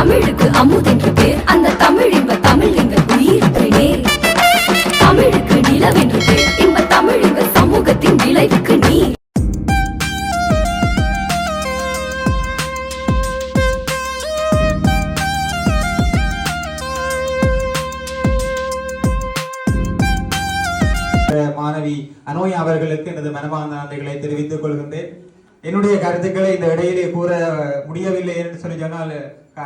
தமிழுக்கு அமுதென்று பேர் அந்த தமிழ் இன்ப தமிழ் எங்கள் உயிருக்கு தமிழுக்கு நிலவென்று பேர் இன்ப தமிழ் எங்கள் சமூகத்தின் விளைவுக்கு நீ. மாணவி அனோய் அவர்களுக்கு எனது மனமார்ந்த நன்றிகளை தெரிவித்துக் கொள்கின்றேன். என்னுடைய கருத்துக்களை இந்த இடையிலே கூற முடியவில்லை என்று சொல்லி சொன்னால்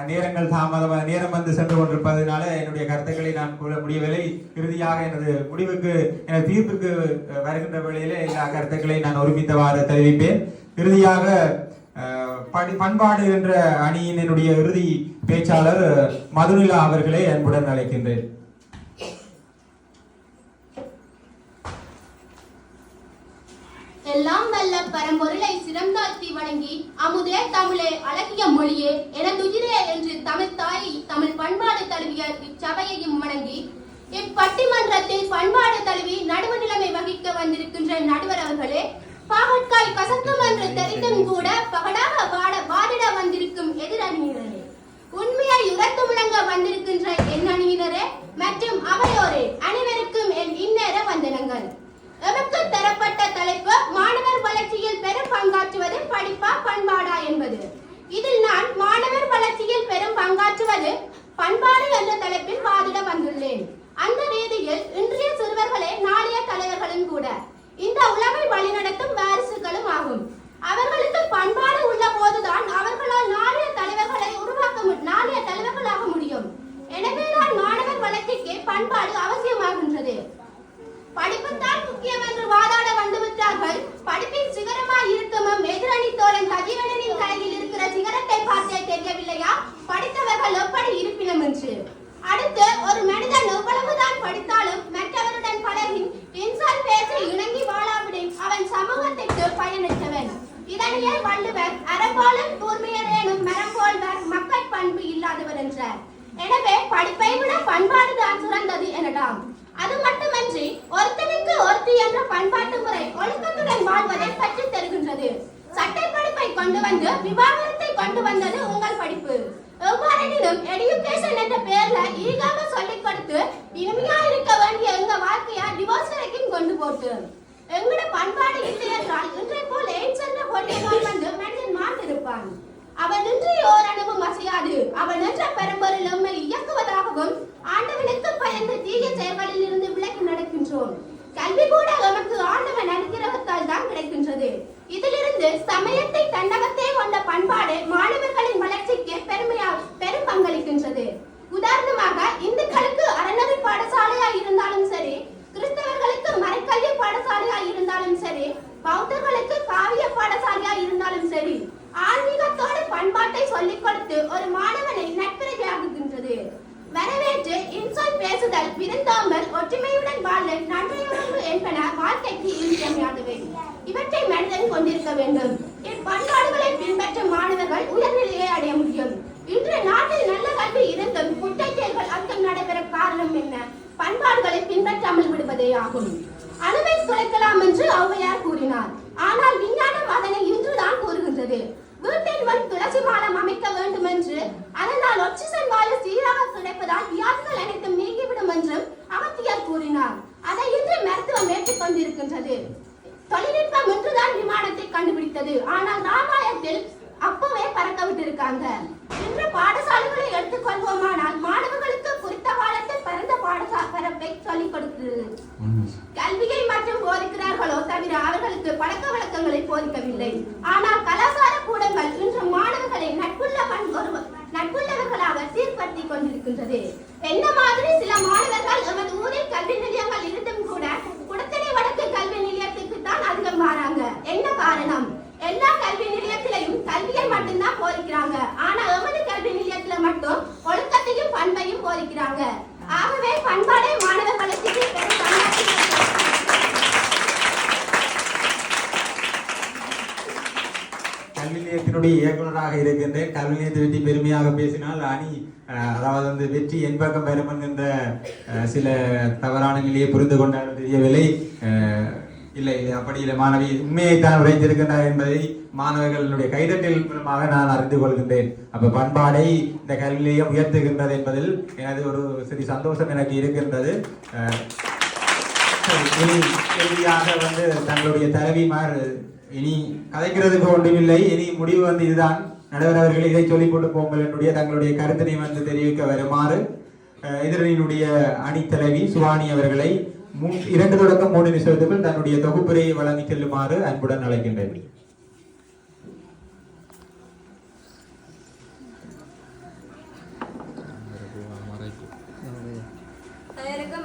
நேரங்கள் தாமதமாக நேரம் வந்து சென்று கொண்டிருப்பதனால என்னுடைய கருத்துக்களை நான் கூற முடியவில்லை. இறுதியாக எனது முடிவுக்கு எனது தீர்ப்புக்கு வருகின்ற வேளையிலே எல்லா கருத்துக்களை நான் ஒருமித்தவாறு தெரிவிப்பேன். இறுதியாக படி- பண்பாடு என்ற அணியின் என்னுடைய இறுதி பேச்சாளர் மதுநிலா அவர்களை அன்புடன் அழைக்கின்றேன் எல்லாம் வல்ல பரம்பொருளை சிறந்தாழ்த்தி வணங்கி அமுதே தமிழே அழகிய மொழியே எனதுயிரே என்று தமிழ் தாயை தமிழ் பண்பாடு தழுவிய இச்சபையையும் வணங்கி இப்பட்டிமன்றத்தில் பண்பாடு தழுவி நடுவு நிலைமை வகிக்க வந்திருக்கின்ற நடுவர் அவர்களே பாகற்காய் கசக்கும் என்று தெரிந்தும் கூட பகடாக வாட வாதிட வந்திருக்கும் எதிரணியினரே உண்மையை உரத்து முழங்க வந்திருக்கின்ற என் அணியினரே மற்றும் அவையோரே அனைவருக்கும் என் இந்நேர வந்தனங்கள். எமக்கு தரப்பட்ட தலைப்பு மாணவர் வளர்ச்சியில் பெரும் பங்காற்றுவது படிப்பா பண்பாடா என்பது இதில் நான் மாணவர் வளர்ச்சியில் பெரும் பங்காற்றுவது பண்பாடு என்ற தலைப்பில் வாதிட வந்துள்ளேன். அந்த ரீதியில் இன்றைய சிறுவர்களே நாளைய தலைவர்களும் கூட. இந்த உலகை வழிநடத்தும் வாரிசுகளும் ஆகும். அவர்களுக்கு பண்பாடு உள்ள போதுதான் அவர்களால் நாளைய தலைவர்களை உருவாக்க நாளைய தலைவர்களாக முடியும். எனவேதான் மாணவர் வளர்ச்சிக்கு பண்பாடு அவசியமாகின்றது. படிப்புத்தான் முக்கியம் என்று வாதாட வந்து வந்துவிட்டார்கள் படிப்பின் சிகரமாய் இருக்கும் எதிரணி தோழன் சஜீவனின் கையில் இருக்கிற சிகரத்தை பார்த்தே தெரியவில்லையா? படித்தவர்கள் எப்படி இருப்பினம் என்று. அடுத்து ஒரு மனிதன் எவ்வளவுதான் படித்தாலும் மற்றவருடன் பழகி இன்சால் பேசி இணங்கி வாழாவிடின் அவன் சமூகத்திற்கு பயனற்றவன். இதனையே வள்ளுவர் அறம்போலும் கூர்மையரேனும் மரம் போல்வர் மக்கள் பண்பு இல்லாதவர் என்றார். எனவே படிப்பை விட பண்பாடுதான் சிறந்தது எனலாம். அது மட்டுமன்றி ஒருத்தனுக்கு ஒருத்தி என்ற பண்பாட்டு முறை ஒழுக்கத்துடன் வாழ்வதை கற்றுத் தருகின்றது. சட்டை படிப்பை கொண்டு வந்து விவாகரத்தை கொண்டு வந்தது உங்கள் படிப்பு. எவ்வாறெனினும் எடுகேஷன் என்ற பெயர்ல ஈகாக சொல்லிக் கொடுத்து இனிமையா இருக்க வேண்டிய எங்க வாழ்க்கையா டிவோர்ஸ் வரைக்கும் கொண்டு போட்டு. எங்கட பண்பாடு இல்லை என்றால் இன்றை போல் எய்ட்ஸ் என்ற கொடிய வந்து மனிதன் மாண்டிருப்பான் அவன் இன்றி ஓரளவும் அசையாது. அவன் என்ற பெரும்பொருள் நம்மை இயக்குவதாகவும் ஆண்டவனுக்கு என்ற தீய செயல்களில் இருந்து விலகி நடக்கின்றோம். கல்வி கூட நமக்கு ஆண்டவன் அனுகிரகத்தால் தான் கிடைக்கின்றது. இதிலிருந்து சமயத்தை தன்னகத்தே கொண்ட பண்பாடு மாணவர்களின் வளர்ச்சிக்கு பெருமையா பெரும் பங்களிக்கின்றது. உதாரணமாக இந்துக்களுக்கு அறநெறி பாடசாலையா இருந்தாலும் சரி கிறிஸ்தவர்களுக்கு மறைக்கல்வி பாடசாலையா இருந்தாலும் சரி பௌத்தர்களுக்கு காவிய பாடசாலையா இருந்தாலும் சரி ஆன்மீகத்தோடு பண்பாட்டை சொல்லிக் கொடுத்து ஒரு மாணவ இன்சொல் விருந்தோம்பல் ஒற்றுமையுடன் வாழ்தல் நன்மையுணர்வு என்பன வாழ்க்கைக்கு இன்றியமையாதவை இவற்றை மனிதன் கொண்டிருக்க வேண்டும். இப்பண்பாடுகளை பின்பற்றும் மாணவர்கள் உயர்நிலையை அடைய முடியும். இன்று நாட்டில் நல்ல கல்வி இருந்தும் குற்ற செயல்கள் அதிகம் நடைபெற காரணம் என்ன? பண்பாடுகளை பின்பற்றாமல் விடுவதே ஆகும். அணுவை குறைக்கலாம் என்று ஔவையார் கூறினார். ஆனால் விஞ்ஞானம் அதனை இன்றுதான் கூறுகின்றது. வீட்டின் முன் துளசி மாடம் அமைக்க வேண்டும் என்று அதனால் ஆக்சிஜன் வாயு சீராக கிடைப்பதால் வியாதிகள் அனைத்தும் நீங்கிவிடும் என்றும் அகத்தியர் கூறினார். அதை இன்று மருத்துவம் ஏற்றுக்கொண்டிருக்கின்றது தொழில்நுட்பம் இன்றுதான் விமானத்தை கண்டுபிடித்தது. ஆனால் ராமாயணத்தில் அப்பவே பறக்க விட்டிருக்காங்க இன்று பாடசாலைகளை எடுத்துக்கொள்வோமானால் மாணவர்களுக்கு குறித்த காலத்தில் பிறந்த பாடசாலை பரப்பை சொல்லிக் கொடுக்கிறது. கல்வியை மட்டும் போதிக்கிறார்களோ தவிர அவர்களுக்கு பழக்க வழக்கங்களை போதிக்கவில்லை. ஆனால் de கல்வி நிலையத்தினுடைய இயக்குநராக இருக்கின்றேன். கல்வி நிலையத்தை பற்றி பெருமையாக பேசினால் அணி அதாவது வந்து வெற்றி என் பக்கம் பெறும் என்கின்ற சில தவறான நிலையை புரிந்து கொண்டார் தெரியவில்லை. இல்லை அப்படி இல்லை. மாணவி உண்மையை தான் உரைத்திருக்கின்றார் என்பதை மாணவர்களுடைய கைதட்டல் மூலமாக நான் அறிந்து கொள்கின்றேன். அப்ப பண்பாடை இந்த கல்வியிலேயே உயர்த்துகின்றது என்பதில் எனது ஒரு சிறு சந்தோஷம் எனக்கு இருக்கின்றது. அஹ், இறுதியாக வந்து தங்களுடைய தலைவிமார் இனி கதைக்கிறதுக்கு ஒன்றுமில்லை. இனி முடிவு வந்து இதுதான். நடுவர் அவர்கள் இதை சொல்லிக் கொண்டு போங்கள். என்னுடைய தங்களுடைய கருத்தினை வந்து தெரிவிக்க வருமாறு எதிரணியினுடைய அணித்தலைவி சுவானி அவர்களை இரண்டு தொடக்கம் மூணு நிமிஷத்துக்குள் தன்னுடைய தொகுப்புரையை வழங்கி செல்லுமாறு அன்புடன் அழைக்கின்றேன்.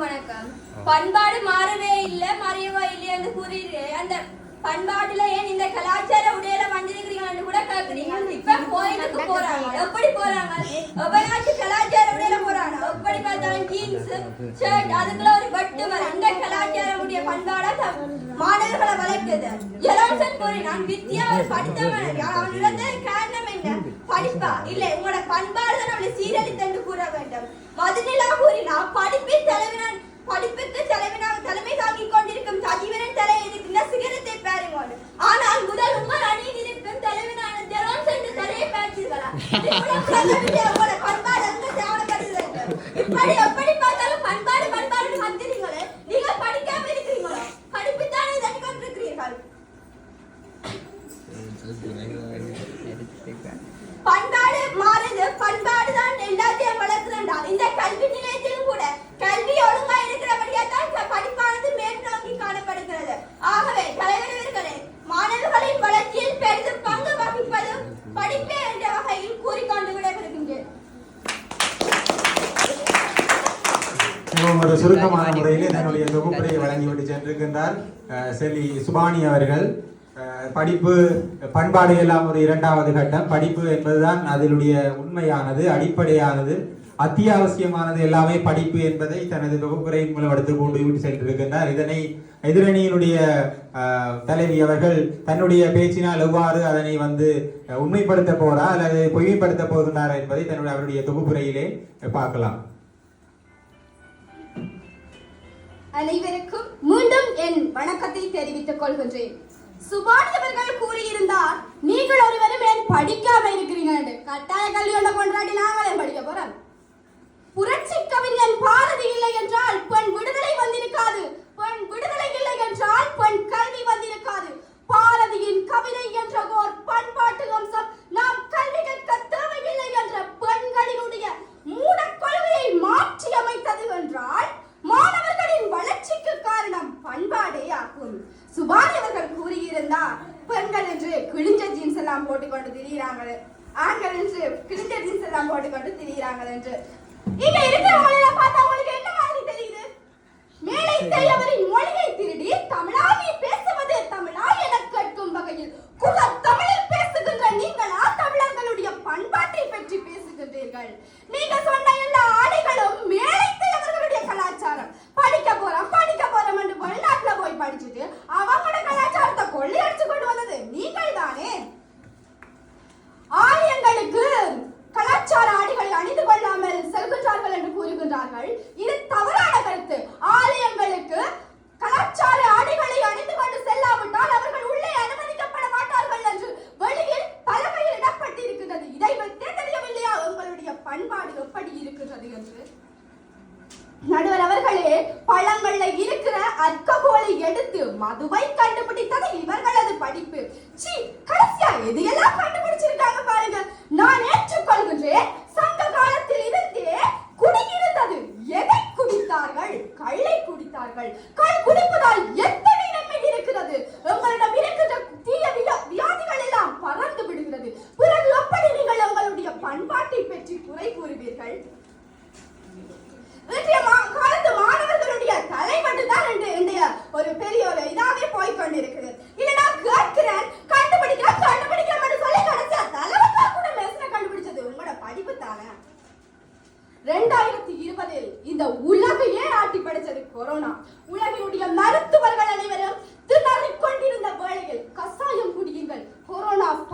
வணக்கம். பண்பாடு மாறவே இல்லை மறையவா இல்லையா என்று அந்த பண்பாட்டுல ஏன் இந்த கலாச்சார உடையில வந்திருக்கிறீங்கன்னு கூட கேக்குறீங்க. இப்ப கோயிலுக்கு போறாங்க. எப்படி போறாங்க? எப்பனாச்சும் கலாச்சார உடையில போறாங்க. எப்படி பார்த்தாலும் ஜீன்ஸ் ஷர்ட் அதுக்குள்ள ஒரு பட்டு வர அந்த கலாச்சார உடைய பண்பாடா மாணவர்களை வளர்க்குது எலான்சன் போறேன் நான் வித்தியா ஒரு படித்தவன். அவன் இழந்த காரணம் என்ன? படிப்பா? இல்ல உங்களோட பண்பாடு தான் நம்மளை சீரழித்தென்று கூற வேண்டும். மதுநிலா கூறினா படிப்பின் தலைவனான் படிப்புக்கு தலைவனாக தலைமை தாங்கிக் கொண்டிருக்கும் சஜீவனன் தலை இருக்கின்ற சிகரத்தை பாருங்க ஆனால் முதல் உங்கள் அணியில் இருக்கும் தலைவனான ஜெரோன் சென்று தலையை பார்த்தீர்களா இவ்வளவு சொல்லவில்லை, உங்களோட பண்பாடு அங்க தேவைப்படுகிறது இப்படி எப்படி பார்த்தாலும் பண்பாடு பண்பாடு வந்தீங்களே நீங்க படிக்காம இருக்கிறீங்களோ படிப்புத்தானே தண்ணி கொண்டிருக்கிறீர்கள் பண்பாடு மாறுது. பண்பாடு தான் எல்லாத்தையும் வளர்க்குறா இந்த கல்வி நிலையத்திலும் கூட கல்வி ஒழுங்கா இருக்கிறபடியா தான் இந்த படிப்பானது மேற்நோக்கி காணப்படுகிறது. ஆகவே தலைவர்களே மாணவர்களின் வளர்ச்சியில் பெரிதும் பங்கு வகிப்பது படிப்பே என்ற வகையில் கூறிக்கொண்டு விடைபெறுகின்றேன். ஒரு சுருக்கமான முறையில் தன்னுடைய தொகுப்புரையை வழங்கிவிட்டு சென்றிருக்கின்றார் செல்வி சுபானி அவர்கள். படிப்பு பண்பாடு எல்லாம் ஒரு இரண்டாவது கட்டம். படிப்பு என்பதுதான் அதனுடைய உண்மையானது அடிப்படையானது. அத்தியாவசியமானது எல்லாமே படிப்பு என்பதை தனது தொகுப்புரையின் மூலம் எடுத்து கொண்டு விட்டு சென்றிருக்கின்றார். இதனை எதிரணியினுடைய தலைவி அவர்கள் தன்னுடைய பேச்சினால் எவ்வாறு அதனை வந்து உண்மைப்படுத்த போறா அல்லது பொய்மைப்படுத்த போகின்றாரா என்பதை தன்னுடைய அவருடைய தொகுப்புரையிலே பார்க்கலாம். அனைவருக்கும் மீண்டும் என் வணக்கத்தை தெரிவித்துக் கொள்கின்றேன். சுபானி அவர்கள் கூறியிருந்தார் நீங்கள் ஒருவரும் ஏன் படிக்காம இருக்கிறீங்க கட்டாய கல்வி ஒன்றை கொண்டாடி நாங்களே படிக்க போறோம் புரட்சி கவிஞன் பாரதி இல்லை என்றால் பெண் விடுதலை வந்திருக்காது பெண் விடுதலை இல்லை என்றால் பெண் கல்வி வந்திருக்காது பாரதியின் கவிதை என்ற ஓர் பண்பாட்டு அம்சம் நாம் கல்வி கற்க தேவையில்லை என்ற பெண்களினுடைய மூட கொள்கையை மாற்றி அமைத்தது என்றால் மாணவர்களின் வளர்ச்சிக்கு காரணம் பண்பாடே ஆகும் சுபானி அவர்கள் கூறியிருந்தார் பெண்கள் என்று கிழிஞ்ச ஜீன்ஸ் எல்லாம் போட்டுக்கொண்டு திரியிறாங்க ஆண்கள் என்று கிழிஞ்ச ஜீன்ஸ் எல்லாம் போட்டுக்கொண்டு திரியிறாங்க என்று. இங்க இருக்கிறவங்களை பார்த்தா உங்களுக்கு என்ன மாதிரி தெரியுது? மேலை தெரியவரின் மொழியை திருடி தமிழாகி பேசுவது தமிழா என கேட்கும் வகையில் குல தமிழில் பேசுகின்ற நீங்களா தமிழர்களுடைய பண்பாட்டை பற்றி பேசுகின்றீர்கள். நீங்க சொன்ன ಗೆ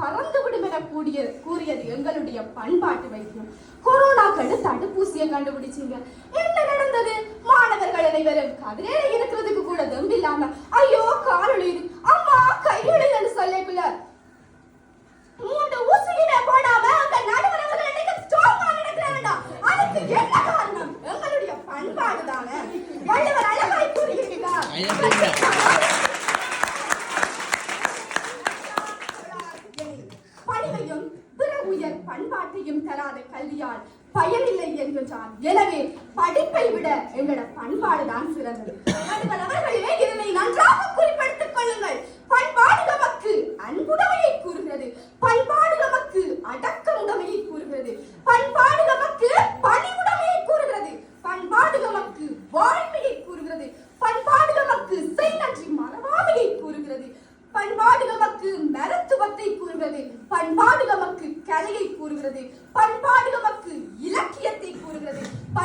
பறந்துவிடும் என கூடிய கூறியது எங்களுடைய பண்பாட்டு வைத்தியம். கொரோனாக்கு தடுப்பூசியை கண்டுபிடிச்சீங்க. என்ன நடந்தது? மாணவர்கள் அனைவரும் கதிரேல இருக்கிறதுக்கு கூட தம்பி தம்பில்லாம ஐயோ காலொளி அம்மா கையொளி என்று சொல்லக்குள்ள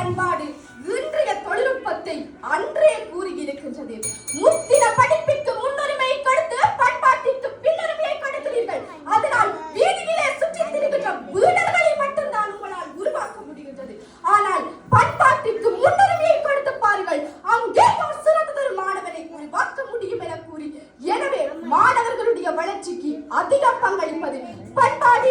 பயன்பாடு இன்றைய தொழில்நுட்பத்தை அன்றே கூறியிருக்கின்றது. முத்தின படிப்பிற்கு முன்னுரிமை கொடுத்து பண்பாட்டிற்கு பின்னுரிமையை கொடுக்கிறீர்கள். அதனால் வீதியிலே சுற்றி திரிகின்ற வீடர்களை மட்டும்தான் உங்களால் உருவாக்க முடிகின்றது. ஆனால் பண்பாட்டிற்கு முன்னுரிமையை கொடுத்து பாருங்கள். அங்கே ஒரு சிறந்ததொரு மாணவனை உருவாக்க முடியும் என கூறி எனவே மாணவர்களுடைய வளர்ச்சிக்கு அதிக பங்களிப்பது பண்பாடு